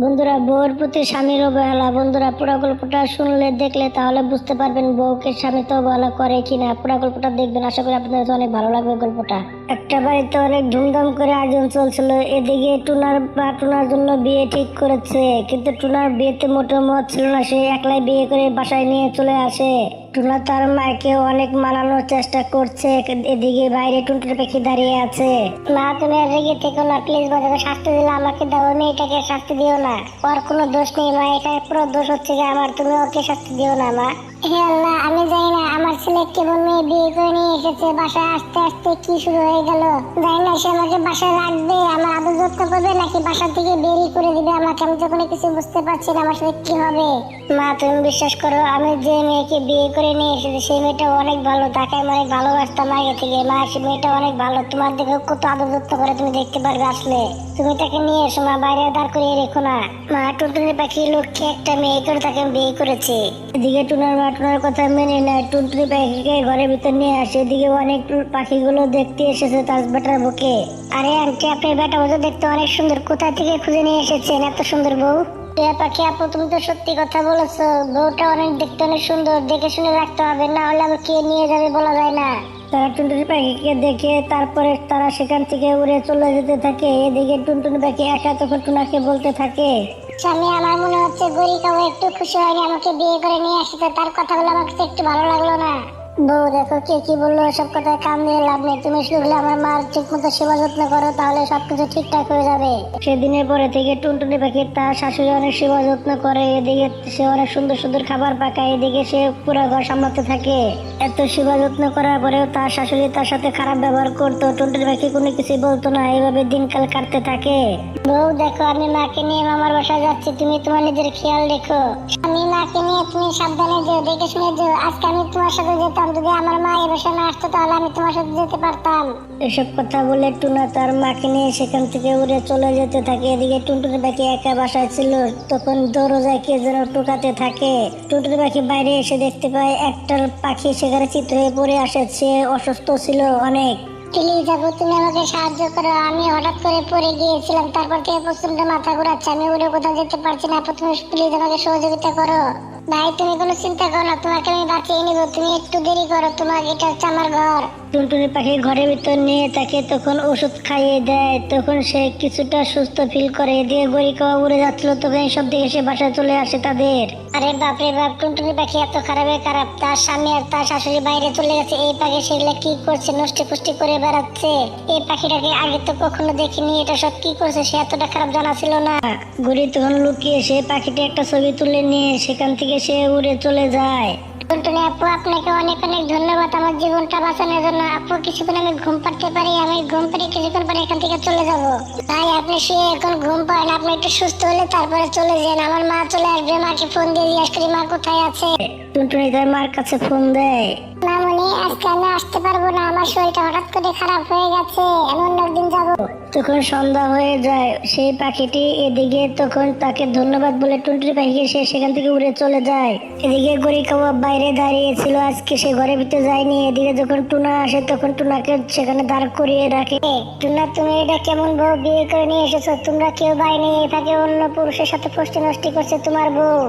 বন্ধুরা বউর প্রতি স্বামীর অবহেলা। বন্ধুরা, পুরো গল্পটা শুনলে, দেখলে তাহলে বুঝতে পারবেন বউকে স্বামী তো অবহেলা করে কিনা। পুরো গল্পটা দেখবেন। আশা করি আপনাদের অনেক ভালো লাগবে গল্পটা। একটা বাড়িতে অনেক ধুমধাম করে আয়োজন চলছিল। এদিকে টুনার বা টুনার জন্য বিয়ে ঠিক করেছে। কিন্তু টুনার বিয়েতে মোটেও মত ছিল না। সে একলাই বিয়ে করে বাসায় নিয়ে চলে আসে। টুনা তার মাকে অনেক মানানোর চেষ্টা করছে। এদিকে বাইরে টুনটুন পাখি দাঁড়িয়ে আছে। মা, তুমি আর রেগে থেকো না, প্লিজ বাজারে শাস্তি দিলে আমাকে দাও, আমি এটাকে শাস্তি দিও না। ওর কোনো দোষ নেই মা এটা পুরো দোষ হচ্ছে যে আমার, তুমি ওকে শাস্তি দিও না মা। আল্লাহ, আমি জানি না আমার ছেলে কেবল মেয়ে বিয়ে করে নিয়ে এসেছে, বাসায় আসতে আসতে কি শুরু হয়ে গেল? জানি না সে আমাকে বাসায় রাখবে, আমার আদর যত্ন করবে নাকি বাসা থেকে বেরিয়ে করে দিবে? আমাকে আমি কোনো কিছু বুঝতে পারছি না, আমার সাথে কি হবে? মা, তুমি বিশ্বাস করো, আমি যে মেয়েকে বিয়ে করে নিয়ে এসেছি, সেই মেয়েটা অনেক ভালো, তাকে আমি অনেক ভালোবাসতাম আগে থেকে। মা সে মেয়েটা অনেক ভালো, তোমার দেখে কত আদর যত্ন করে তুমি দেখতে পারবে আসলে। তুমি তাকে নিয়ে এসো, মা, বাইরে দাঁড় করিয়ে রেখো না। মা, টুনটুনি পাখি লক্ষ্যে একটা মেয়ে করে তাকে বিয়ে করেছি। এদিকে টুনার মা টুনার কথা মেনে নেয়। টুনটুনি পাখিকে ঘরের ভিতর নিয়ে আসে। এদিকে অনেক পাখিগুলো দেখতে এসেছে তার বেটার বুকে আরে, আন্টি, আপনার বেটা বউ দেখতে অনেক সুন্দর। কোথা থেকে খুঁজে নিয়ে এসেছেন এত সুন্দর বউ? টিয়া পাখি, আপু, তুমি তো সত্যি কথা বলেছ। বউটা অনেক দেখতে অনেক সুন্দর। দেখে শুনে রাখতে হবে, না হলে আবার কে নিয়ে যাবে বলা যায় না। তারা টুনটুনি পাখিকে দেখে তারপরে তারা সেখান থেকে উড়ে চলে যেতে থাকে। এদিকে টুনটুনি পাখি একা তখন টুনাকে বলতে থাকে। স্বামী, আমার মনে হচ্ছে গরিকাও একটু খুশি হয়নি, আমাকে বিয়ে করে নিয়ে আসতে তার কথাগুলো আমার কাছে একটু ভালো লাগল না। বউ দেখো কে কি বলল সব কথায় কান দিয়ে লাভ নেই। তুমি শুধু আমার মার ঠিক মতো সেবা যত্ন করো তাহলে সবকিছু ঠিকঠাক হয়ে যাবে। সেদিনের পরে থেকে টুনটুনি পাখি তার শাশুড়ি অনেক সেবা যত্ন করে এদিকে সে অনেক সুন্দর সুন্দর খাবার পাকায় এদিকে সে পুরো ঘর সামলাতে থাকে। এত সেবা যত্ন করার পরেও তার শাশুড়ি তার সাথে খারাপ ব্যবহার করতো টুনটুনি পাখি কোনো কিছুই বলতো না এইভাবে দিনকাল কাটতে থাকে। বউ দেখো আমি মাকে নিয়ে মামার বাসায় যাচ্ছি তুমি তোমার নিজের খেয়াল রেখো। আমি মাকে নিয়ে তুমি সাবধানে যেও, দেখে শুনে যেও। আজকে আমি তোমার সাথে যেতাম, যদি আমার মা এ বাসায় না আসতো, তাহলে আমি তোমার সাথে যেতে পারতাম। এসব কথা বলে টুনা তার মাকে নিয়ে সেখান থেকে উড়ে চলে যেতে থাকে। এদিকে টুনটুনি পাখি একা বাসায় ছিল, তখন দরজায় কে যেন টোকাতে থাকে। টুনটুনি পাখি বাইরে এসে দেখতে পায় একটা পাখি সেখানে চিত্র হয়ে পড়ে আসে সে অসুস্থ ছিল অনেক। প্লিজ আপু, তুমি আমাকে সাহায্য করো। আমি হঠাৎ করে পড়ে গিয়েছিলাম, তারপর থেকে প্রচণ্ড মাথা ঘুরাচ্ছে। আমি উড়ে কোথাও যেতে পারছি না আপু, তুমি প্লিজ আমাকে সহযোগিতা করো। ভাই তুমি কোনো চিন্তা করো না তোমাকে আমি বাঁচিয়ে নিব। তুমি একটু দেরি করো তোমার এটা হচ্ছে আমার ঘর। টুনটুনি পাখি ঘরের ভিতর নিয়ে তাকে তখন ওষুধ খাইয়ে দেয়। তখন সে কিছুটা সুস্থ ফিল করে এদিকে গড়ি খাওয়া উড়ে যাচ্ছিল। তখন এইসব দিকে সে বাসায় চলে আসে তাদের। আরে বাপরে বাপ টুনটুনি পাখি এত খারাপে খারাপ। তার স্বামী আর তার শাশুড়ি বাইরে চলে গেছে। এই পাখি সেগুলো কি করছে নষ্টি পুষ্টি করে বেড়াচ্ছে? এই পাখিটাকে আগে তো কখনো দেখিনি এটা সব কি করছে? সে এতটা খারাপ জানা ছিল না। ঘুরি তখন লুকিয়ে সে পাখিটি একটা ছবি তুলে নিয়ে সেখান থেকে সে উড়ে চলে যায়। টুনটুনি আপু আপনাকে অনেক অনেক ধন্যবাদ আমার জীবনটা বাঁচানোর জন্য। আপু কিছুক্ষণ আমি ঘুম পাড়তে পারি আমি ঘুম পাড়ি কিছুক্ষণ পরে এখান থেকে চলে যাব। ভাই আপনি শুয়ে এখন ঘুম পাড়েন আপনি একটু সুস্থ হলে তারপরে চলে যান। আমার মা চলে আসবে মাকে ফোন দিয়ে জিজ্ঞাসা করি মা কোথায় আছে? টুনটুনি তার মার কাছে ফোন দেয়। মামনি আজকে আমি আসতে পারব না আমার শরীরটা হঠাৎ করে খারাপ হয়ে গেছে আমি অন্য একদিন যাব। তখন সন্ধ্যা হয়ে যায় সেই পাখিটি এদিকে তখন তাকে ধন্যবাদ বলে টুনটুনি পাখিকে সে সেখান থেকে উড়ে চলে যায়। এদিকে গড়ি কাবাব বাইরে দাঁড়িয়ে ছিল আজকে সে ঘরের ভিতরে যায়নি এদিকে যখন টুনা আসে তখন টুনাকে সেখানে দাঁড় করিয়ে রাখে। টুনা তুমি এটা কেমন বউ বিয়ে করে নিয়ে এসেছ? তোমরা কেউ বাইরে এই ফাঁকে অন্য পুরুষের সাথে ফষ্টি নষ্টি করছে তোমার বউ।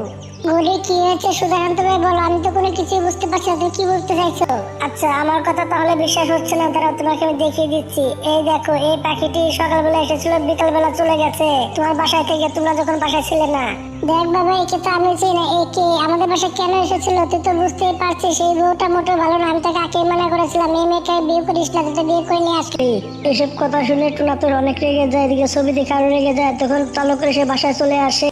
ঘরে কি হয়েছে সুধাকান্ত ভাই বলো আমি তো কোনো কিছুই বুঝতে পারছি না তুমি কি বলতে চাইছো আচ্ছা আমার কথা তাহলে বিশ্বাস হচ্ছে না। তারা তোমাকে আমি দেখিয়ে দিচ্ছি। এই দেখো, এই পাখিটি সকালবেলা এসেছিল, বিকালবেলা চলে গেছে। তোমার বাসায় থেকে তোমরা যখন বাসায় ছিলে না দেখ বাবা একে তো আমি চিনি না একে আমাদের বাসায় কেন এসেছিল? তুই তো বুঝতেই পারছিস সেই বউটা মোটেও ভালো না। আমি তাকে আগে মানা করেছিলাম এই মেয়েকে বিয়ে করিস না তুই বিয়ে করে নিয়ে আসলি এসব কথা শুনে টুনা তোর অনেক রেগে যায় এদিকে ছবি দেখে আরও রেগে যায় তখন চালু করে সে বাসায় চলে আসে।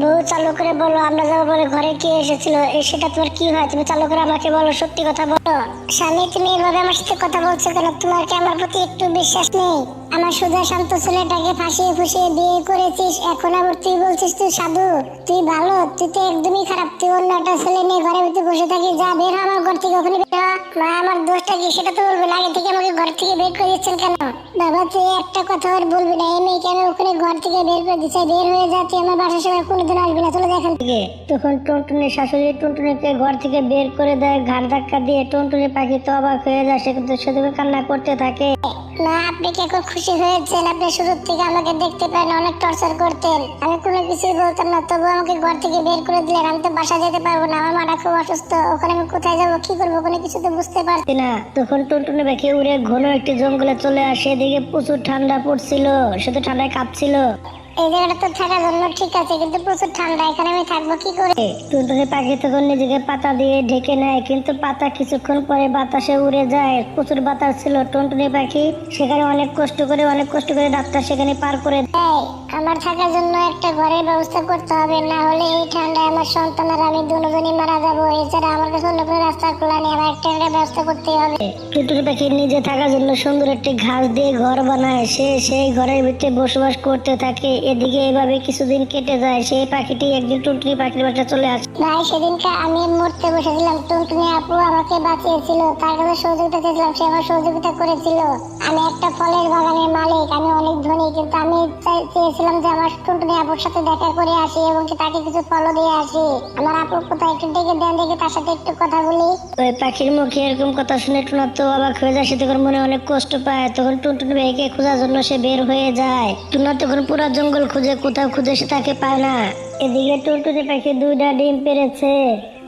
বউ চালু করে বলো আমরা যাব বলে ঘরে কে এসেছিল? সেটা তোমার কি হয়? তুমি চালু করে আমাকে বলো সত্যি কথা বলো। স্বামী তুমি এভাবে আমার সাথে কথা বলছো কেন? তোমার কি আমার প্রতি একটু বিশ্বাস নেই? আমার সোজা শান্ত ছেলেটাকে ফাঁসিয়ে ফুসিয়ে বিয়ে করেছিস, এখন আবার তুই বলছিস তুই সাধু, তুই ভালো, তুই তো একদমই খারাপ, তুই অন্য একটা ছেলে নিয়ে ঘরের ভিতরে বসে থাকিস, যা বের আমার ঘর থেকে, ওখানে বের। মা আমার দোষটা কি? সেটা তো বলবেন আগে থেকে আমাকে ঘর থেকে বের করে দিচ্ছেন কেন? বাবা তুই একটা কথা আর বলবি না। এই মেয়েকে আমি ওখানে ঘর থেকে বের করে দিচ্ছি? বের হয়ে যা তুই আমার বাসার সময় কোনোদিন আসবি না। চলে থেকে। তখন টুনটুনির শাশুড়ি টুনটুনিকে ঘর থেকে বের করে দেয় ঘাড় ধাক্কা দিয়ে টুনটুনি পাখি তো অবাক হয়ে যায়। সে কিন্তু শুধু কান্না করতে থাকে। না আপনি কি এখন খুশি হয়েছেন? আপনি শুরুর থেকে আমাকে দেখতে পারেন অনেক টর্চার করতেন। আমি কোনো কিছুই বলতাম না তবু আমাকে ঘর থেকে বের করে দিলেন। আমি তো বাসা যেতে পারব না। আমার মাটা খুব অসুস্থ। ওখানে আমি কোথায় যাব? কি করব? কোনো কিছু তো বুঝতে পারছি না। তখন টুনটুনি পাখি উড়ে ঘন একটি জঙ্গলে চলে আসে। এদিকে প্রচুর ঠান্ডা পড়ছিল সে তো ঠান্ডায় কাঁপছিল। এই জায়গাটা তো থাকার জন্য ঠিক আছে কিন্তু প্রচুর ঠান্ডা এখানে আমি থাকব কি করে? টুনটুনি পাখি তখন নিজেকে পাতা দিয়ে ঢেকে নেয় কিন্তু পাতা কিছুক্ষণ পরে বাতাসে উড়ে যায়। প্রচুর বাতাস ছিল টুনটুনি পাখি সেখানে অনেক কষ্ট করে অনেক কষ্ট করে রাতটা সেখানে পার করে দেয়। আমার থাকার জন্য একটা ঘরের ব্যবস্থা করতে হবে না হলে এই ঠান্ডায় আমার সন্তান আর আমি দুজনই মারা যাব। এছাড়া আমার কাছে অন্য কোনো রাস্তা খোলা নেই আমার একটা একটা ব্যবস্থা করতে হবে। টুনটুনি পাখি নিজে থাকার জন্য সুন্দর একটি ঘাস দিয়ে ঘর বানায় সে সেই ঘরের ভিতরে বসবাস করতে থাকে। এদিকে এভাবে কিছুদিন কেটে যায় সেই পাখিটি একদিন টুনটুনি পাখির বাসা চলে আসে। ভাই সেদিনকে আমি মরতে বসেছিলাম টুনটুনি আপু আমাকে বাঁচিয়েছিল তার কাছে সহযোগিতা চেয়েছিলাম সে আমার সহযোগিতা করেছিল। আমি একটা ফলের বাগানের মালিক আমি অনেক ধনী কিন্তু আমি চাই- চেয়েছিলাম যে আমার টুনটুনি আপুর সাথে দেখা করে আসি এবং কি তাকে কিছু ফলও দিয়ে আসি। আমার আপু কোথায় একটু ডেকে দেন, দেখে তার সাথে একটু কথা বলি। ওই পাখির মুখে এরকম কথা শুনে টুনা তো অবাক হয়ে যায়, সে তখন মনে অনেক কষ্ট পায়। তখন টুনটুনি ভাইকে খোঁজার জন্য সে বের হয়ে যায়। টুনা তখন পুরো জঙ্গল খুঁজে, কোথাও খুঁজে সে তাকে পায় না। এদিকে টুনটুনি পাখি দুইটা ডিম পেরেছে।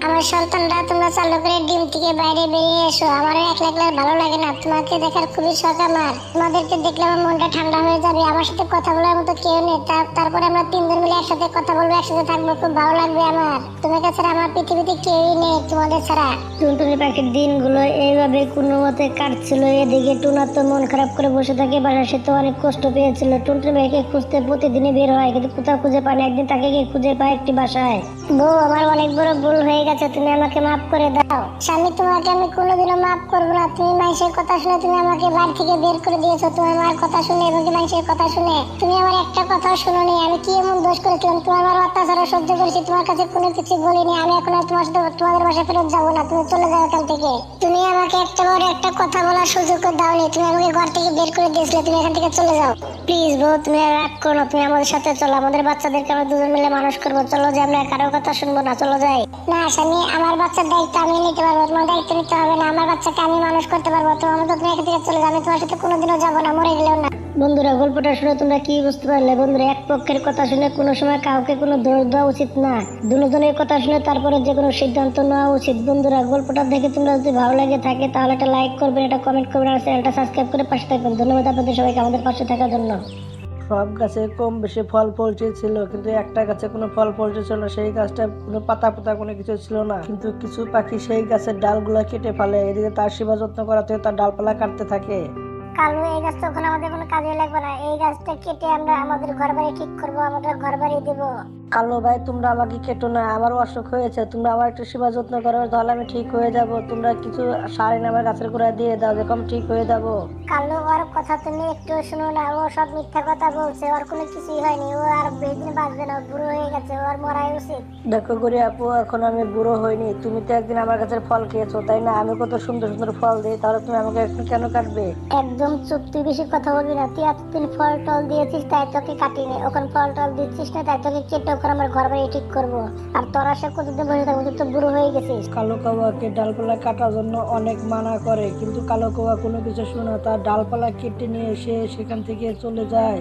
আমার সন্তানরা, তোমরা চালু করে ডিম থেকে বাইরে বেরিয়ে এসো। আমার একলা একলা ভালো লাগে না। তোমাকে দেখার খুবই শখ আমার। তোমাদেরকে দেখলে আমার মনটা ঠান্ডা হয়ে যাবে। আমার সাথে কথা বলার মতো কেউ নেই। তারপরে আমরা তিনজন মিলে একসাথে কথা বলব, একসাথে থাকব। খুব ভালো লাগবে আমার। তোমাকে ছাড়া আমার পৃথিবীতে কেউই নেই তোমাদের ছাড়া। টুনটুনি পাখির দিনগুলো এইভাবে কোনো মতে কাটছিল। এদিকে টুনা তো মন খারাপ করে বসে থাকে। বাসা সে তো অনেক কষ্ট পেয়েছিল। টুনটুনি ভাইকে খুঁজতে প্রতিদিনই বের হয়, কিন্তু কোথাও খুঁজে পায় না। একদিন তাকে গিয়ে খুঁজে পায় একটি বাসায়। বউ, আমার অনেক বড় ভুল হয়ে গেছে তুমি আমাকে মাফ করে দাও। স্বামী, তোমাকে আমি কোনোদিনও মাফ করব না। তুমি মানুষের কথা শুনে তুমি আমাকে বাড়ি থেকে বের করে দিয়েছ। তুমি আমার কথা শুনে এবং মানুষের কথা শুনে? তুমি আমার একটা কথাও শুনোনি। আমি কি এমন দোষ করেছিলাম তোমার আমার অত্যাচার সহ্য করেছি। তোমার কাছে কোনো কিছু বলিনি। আমি এখন আর তোমার সাথে তোমাদের বাসায় ফেরত যাব না। তুমি চলে যাও এখান থেকে। তুমি আমাকে একটা বড় একটা কথা বলার সুযোগ দাওনি। তুমি আমাকে ঘর থেকে বের করে দিয়েছিলে। তুমি এখান থেকে চলে যাও। প্লিজ বউ, তুমি রাগ করো না। তুমি আমাদের সাথে চলো। আমাদের বাচ্চাদেরকে আমরা দুজন মিলে মানুষ করব। চলো যে আমরা কারও কথা শুনব না। চলো যাই। না স্বামী আমার বাচ্চার দায়িত্ব আমি নিতে পারব, তোমার দায়িত্ব নিতে হবে না, আমার বাচ্চাকে আমি মানুষ করতে পারব, তো আমি তো তুমি থেকে চলে আমি তোমার সাথে কোনোদিনও যাব না, মরে গেলেও না। বন্ধুরা, গল্পটা শুনে তোমরা কি বুঝতে পারলে? বন্ধুরা, এক পক্ষের কথা শুনে কোনো সময় কাউকে কোনো দোষ দেওয়া উচিত না। দুজনের কথা শুনে তারপরে যে কোনো সিদ্ধান্ত নেওয়া উচিত। বন্ধুরা, গল্পটা দেখে তোমরা যদি ভালো লাগে থাকে, তাহলে একটা লাইক করবেন একটা কমেন্ট করবেন আর চ্যানেলটা সাবস্ক্রাইব করে পাশে থাকবেন। ধন্যবাদ আপনাদের সবাইকে আমাদের পাশে থাকার জন্য। সব গাছে কম বেশি ফল ফলছে ছিল, কিন্তু একটা গাছে কোনো ফল ফলছে ছিল না, সেই গাছটা কোনো পাতা পাতা কোনো কিছু ছিল না। কিন্তু কিছু পাখি সেই গাছের ডালগুলো কেটে ফেলে, এদিকে তার সেবা যত্ন করাতে তার ডালপালা কাটতে থাকে। কালু এই গাছটা ওখানে আমাদের কোনো কাজে লাগবে না। এই গাছটা কেটে আমরা আমাদের ঘর বাড়ি ঠিক করব আমাদের ঘর বাড়ি দেবো। কালো ভাই তোমরা আমাকে কেটো না আমার অসুখ হয়েছে। তোমরা আমার একটু সেবা যত্ন করো তাহলে আমি ঠিক হয়ে যাব। তোমরা কিছু সার এনে আমার গাছের গোড়ায় দিয়ে দাও যেরকম ঠিক হয়ে যাব। কালু ওর কথা তুমি একটু শুনো না ও সব মিথ্যা কথা বলছে ওর কোনো কিছুই হয়নি। ও আর বেশি বাঁচবে না বুড়ো হয়ে গেছে ওর মরাই উচিত। দেখো গরি আপু এখন আমি বুড়ো হইনি। তুমি তো একদিন আমার গাছের ফল খেয়েছো তাই না? আমি কত সুন্দর সুন্দর ফল দিই তাহলে তুমি আমাকে এখন কেন কাটবে? একদম চুপ তুই বেশি কথা বলবি না। তুই এতদিন ফল টল দিয়েছিস, তাই তোকে কাটিনি। ওখানে ফল টল দিচ্ছিস না, তাই তোকে কেটে ওখানে আমার ঘর বাড়ি ঠিক করব। আর তোর আশা কতদিন বসে থাকব, তুই তো বুড়ো হয়ে গেছিস। কালো কাওয়াকে ডালপালা কাটার জন্য অনেক মানা করে, কিন্তু কালো কাওয়া কোনো কিছু শোনা তার ডালপালা কেটে নিয়ে এসে সেখান থেকে চলে যায়।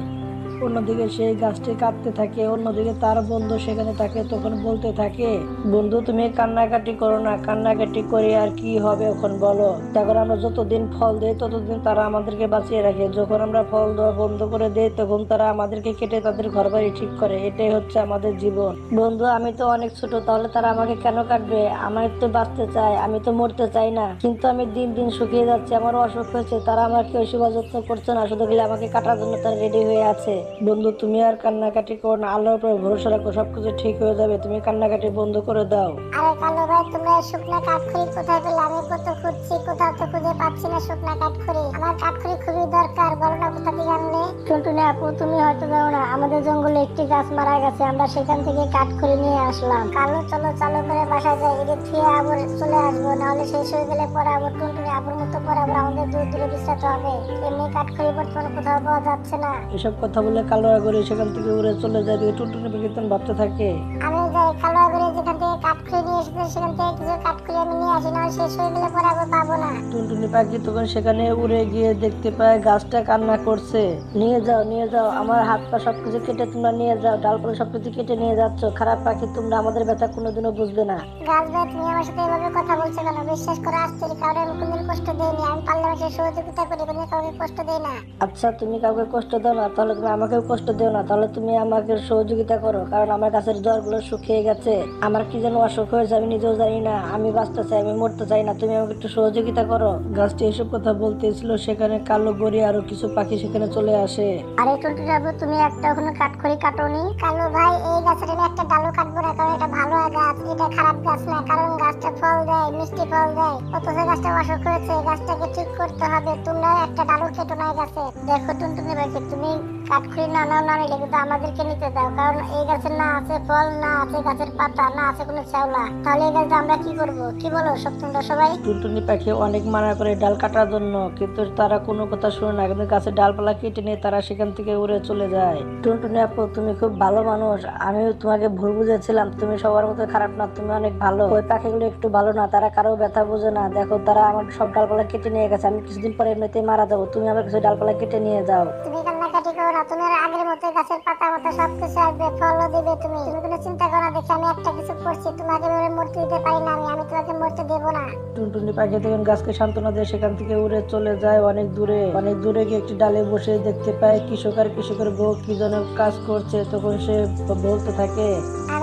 অন্যদিকে সেই গাছটি কাটতে থাকে, অন্যদিকে তার বন্ধু সেখানে থাকে, তখন বলতে থাকে, বন্ধু, তুমি কান্নাকাটি করো না, কান্নাকাটি করে আর কি হবে এখন বলো? তখন আমরা যতদিন ফল দেই, ততদিন তারা আমাদেরকে বাঁচিয়ে রাখে। যখন আমরা ফল দেওয়া বন্ধ করে দেই, তখন তারা আমাদেরকে কেটে তাদের ঘর বাড়ি ঠিক করে। এটাই হচ্ছে আমাদের জীবন। বন্ধু, আমি তো অনেক ছোট, তাহলে তারা আমাকে কেন কাটবে? আমার তো বাঁচতে চায়, আমি তো মরতে চাই না। কিন্তু আমি দিন দিন শুকিয়ে যাচ্ছি, আমার অসুখ হয়েছে, তারা আমার কেউ সেবা যত্ন করছে না, শুধু গেলে আমাকে কাটার জন্য তারা রেডি হয়ে আছে। বন্ধু তুমি আর কান্নাকাটি করো না। আল্লাহর উপরে ভরসা রাখো সবকিছু ঠিক হয়ে যাবে। তুমি কান্নাকাটি বন্ধ করে দাও। আরে কালো ভাই তুমি এই শুকনা কাঠখড়ি কোথায় পেলে? আমি কত খুঁজছি কোথাও তো খুঁজে পাচ্ছি না শুকনা কাঠখড়ি। আমার কাঠখড়ি খুবই দরকার বলো না কোথা থেকে আনলে? টুনটুনি আপু তুমি হয়তো জানো না আমাদের জঙ্গলে একটি গাছ মারা গেছে। আমরা সেখান থেকে কাঠখড়ি নিয়ে আসলাম। কালো চলো চালু করে বাসা যাই। এদিক থেকে আবার চলে আসব নাহলে শেষ হয়ে গেলে পরে আবার টুনটুনি আপুর মতো পরে আবার আমাদের দূর দূরে বিশ্রাতে হবে। এমনি কাঠখড়ি বর্তমানে কোথাও পাওয়া যাচ্ছে না। এসব কথা বলে কালো করে সেখান থেকে উড়ে চলে যায় টুনটুনি পাখি তখন ভাবতে থাকে। আমি যাই কালো করে যেখান নিয়ে সেখান থেকে কিছু আমি নিয়ে আসি না শেষ হয়ে গেলে পরে আবার পাবো না। টুনটুনি পাখি তখন সেখানে উড়ে গিয়ে দেখতে পায় গাছটা কান্না করছে। নিয়ে যাও নিয়ে যাও আমার হাত পা সবকিছু কেটে তোমরা নিয়ে যাও ডালপালা সবকিছু কেটে নিয়ে যাচ্ছ। খারাপ পাখি তোমরা আমাদের ব্যথা কোনোদিনও বুঝবে না। গাছ ভাই তুমি আমার সাথে এভাবে কথা বলছো কেন? বিশ্বাস করে আমি কোনদিন কষ্ট দেইনি। আমি পারলে সহযোগিতা করি কোনদিন কাউকে কষ্ট দেই না। আচ্ছা তুমি কাউকে কষ্ট দাও না তাহলে তুমি আমাকেও কষ্ট দিও না। তাহলে তুমি আমাকে সহযোগিতা করো কারণ আমার গাছের জলগুলো শুকিয়ে গেছে। আমার কি যেন অসুখ হয়েছে আমি নিজেও জানি না আমি বাঁচতে চাই আমি মরতে চাই না। তুমি আমাকে একটু সহযোগিতা করো। গাছটি এসব কথা বলতেছিল সেখানে কালো গড়ি আরও কিছু পাখি সেখানে চলে আসে। আরে টুলটু যাব তুমি একটা ওখানে কাঠখড়ি কাটোনি? কালো ভাই এই গাছের আমি একটা ডালও কাটবো না কারণ এটা ভালো গাছ এটা খারাপ গাছ না কারণ গাছটা ফল দেয় মিষ্টি ফল দেয়। অথচ গাছটা অসুখ হয়েছে গাছটাকে ঠিক করতে হবে তোমরা একটা ডালও কেটো না এই গাছে। দেখো টুনটুনি পাখি তুমি কাঠখড়ি না নাও না নিলে কিন্তু আমাদেরকে নিতে দাও কারণ এই গাছের না আছে ফল না আছে গাছের পাতা না আছে কোনো শ্যাওলা। তাহলে এই গাছটা আমরা কি করব? কি বলো সব তোমরা সবাই? টুনটুনি পাখি অনেক মানা করে ডাল কাটার জন্য কিন্তু তারা কোনো কথা শুনে না কিন্তু গাছের ডালপালা কেটে নিয়ে তারা সেখান থেকে উড়ে চলে যায়। টুনটুনি আপু তুমি খুব ভালো মানুষ। আমিও তোমাকে ভুল বুঝেছিলাম। তুমি সবার মতো খারাপ না তুমি অনেক ভালো। ওই পাখিগুলো একটু ভালো না তারা কারও ব্যথা বোঝে না। দেখো তারা আমার সব ডালপালা কেটে নিয়ে গেছে। আমি কিছুদিন পরে এমনিতেই মারা যাব। তুমি আমার কিছু ডালপালা কেটে নিয়ে যাও। তুমি কান্নাকাটি করো না তুমি আগের মতো গাছের পাতা মতো সবকিছু আসবে ফলও দিবে তুমি। তুমি কোনো চিন্তা করো না দেখে আমি একটা কিছু করছি। তোমাকে এভাবে মরতে দিতে পারি না আমি আমি তোমাকে মরতে দেব না। টুনটুনি পাখি তখন গাছকে সান্ত্বনা দেয়, সেখান থেকে উড়ে চলে যায় অনেক দূরে। অনেক দূরে গিয়ে একটি ডালে বসে দেখতে পায়, কৃষক আর কৃষকের বউ কি যেন কাজ করছে, তখন সে বলতে থাকে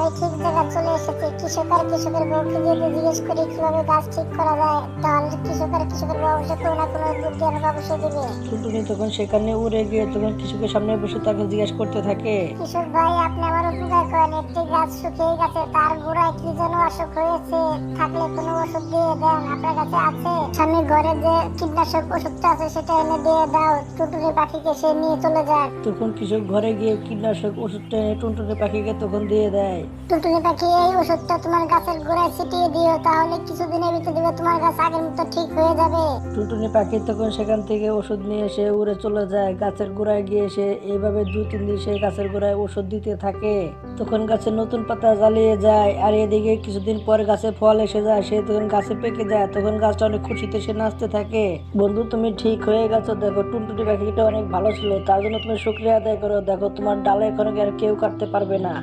আমি ঠিক জায়গা চলে এসেছি। কৃষক আর কৃষকের বউকে যদি জিজ্ঞেস করি কীভাবে গাছ ঠিক করা যায় তাহলে কৃষক আর কৃষকের বউ অবশ্যই কোনো না কোনো বুদ্ধি আমাকে অবশ্যই দিবে। টুনটুনি তখন সেখানে উড়ে গিয়ে তখন কৃষকের সামনে বসে তাকে জিজ্ঞাসা করতে থাকে কৃষক ভাই আপনি আমার উপকার করেন। একটি গাছ শুকিয়ে গেছে তার গোড়ায় কি যেন অসুখ হয়েছে থাকলে কোনো ওষুধ দিয়ে দেন আপনার কাছে আছে? সামনে ঘরে যে কীটনাশক ওষুধটা আছে সেটা এনে দিয়ে দাও টুটুনি পাখিকে সে নিয়ে চলে যায় তখন কৃষক ঘরে গিয়ে কীটনাশক ওষুধটা এনে টুনটুনি পাখিকে তখন দিয়ে দেয়। টুটুনি পাখি, এই ওষুধটা তোমার গাছের গোড়ায় ছিটিয়ে দিও, তাহলে কিছুদিনের ভিতরে তোমার গাছ আগের মতো ঠিক হয়ে যাবে। টুনটুনি পাখি তখন সেখান থেকে ওষুধ নিয়ে সে উড়ে চলে যায়, গাছের গোড়ায় গিয়ে এইভাবে তিন দিন সে গাছের গোড়ায় ওষুধ দিতে থাকে। তখন নতুন পাতা জ্বালিয়ে যায়, আর এদিকে কিছুদিন পরে গাছে ফল এসে যায়, সে তখন গাছে পেকে যায়, তখন গাছটা অনেক খুশিতে সে নাচতে থাকে। বন্ধু, তুমি ঠিক হয়ে গেছো, দেখো টুনটুনি পাখিটা অনেক ভালো ছিল, তার জন্য তুমি শুক্রিয়া আদায় করো, দেখো তোমার ডালে এখন আর কেউ কাটতে পারবে না।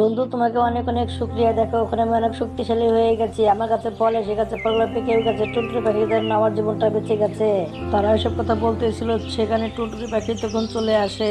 বন্ধু, তোমাকে অনেক অনেক শুক্রিয়া। দেখো ওখানে আমি অনেক শক্তিশালী হয়ে গেছি। আমার কাছে ফল এসে গেছে ফলগুলো পেকেও গেছে। টুনটুনি পাখির জন্য আমার জীবনটা বেঁচে গেছে। তারা এসব কথা বলতেছিল সেখানে টুনটুনি পাখি তখন চলে আসে।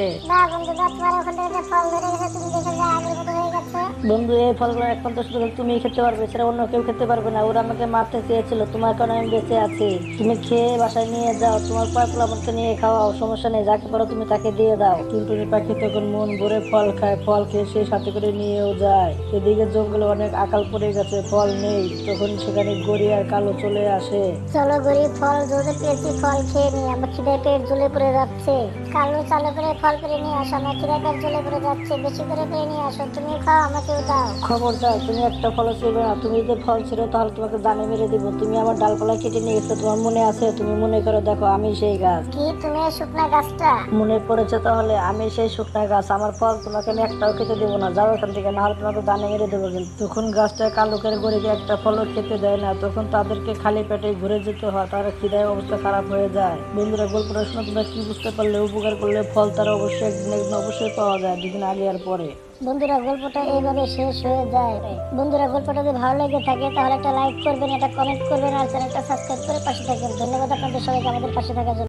বন্ধু এই ফলগুলো এখন তো শুধু তুমি খেতে পারবে সেটা অন্য কেউ খেতে পারবে না। ওরা আমাকে মারতে চেয়েছিল তোমার কারণে আমি বেঁচে আছি। তুমি খেয়ে বাসায় নিয়ে যাও তোমার কয়েকগুলো আমাকে নিয়ে খাওয়াও সমস্যা নেই যাকে পারো তুমি তাকে দিয়ে দাও। টুনটুনি পাখি তখন মন ভরে ফল খায় ফল খেয়ে সে সাথে করে নিয়েও যায়। এদিকে জঙ্গলে অনেক আকাল পড়ে গেছে ফল নেই। তখন সেখানে গড়ি আর কালো চলে আসে। চলো গরিব ফল ধরে পেয়েছি ফল খেয়ে নি আমার খিদে পেট জ্বলে পড়ে যাচ্ছে। কালো চালু করে ফল পেরে নিয়ে আসো আমার খিদে পেট জ্বলে পড়ে যাচ্ছে। বেশি করে পেরে নিয়ে আসো তুমি খাও আমাকেও দাও। খবরদার তুমি একটা ফল ছিল না। তুমি যদি ফল ছিল তাহলে তোমাকে দানে মেরে দিব। তুমি আমার ডালপালা কেটে নিয়ে গেছো তোমার মনে আছে তুমি মনে করে দেখো আমি সেই গাছ। কি তুমি শুকনা গাছটা? মনে পড়েছে তাহলে আমি সেই শুকনা গাছ। আমার ফল তোমাকে আমি একটাও খেতে দেবো না। যাও এখান থেকে নাহলে তোমাকে দানে মেরে দেবো কিন্তু তখন গাছটা কালো করে গিয়ে একটা ফলও খেতে দেয় না। তখন তাদেরকে খালি পেটে ঘুরে যেতে হয়। তার খিদায় অবস্থা খারাপ হয়ে যায়। বন্ধুরা, গল্পটা শুনে, তোমরা কি বুঝতে পারলে? উপকার করলে ফল তারা অবশ্যই একদিন একদিন অবশ্যই পাওয়া যায়, দুদিন আগে আর পরে। বন্ধুরা, গল্পটা এইভাবে শেষ হয়ে যায়। বন্ধুরা, গল্পটা যদি ভালো লেগে থাকে, তাহলে একটা লাইক করবেন, একটা কমেন্ট করবেন, আর চ্যানেলটা সাবস্ক্রাইব করে পাশে থাকবেন। ধন্যবাদ আপনাদের সবাইকে আমাদের পাশে থাকার জন্য।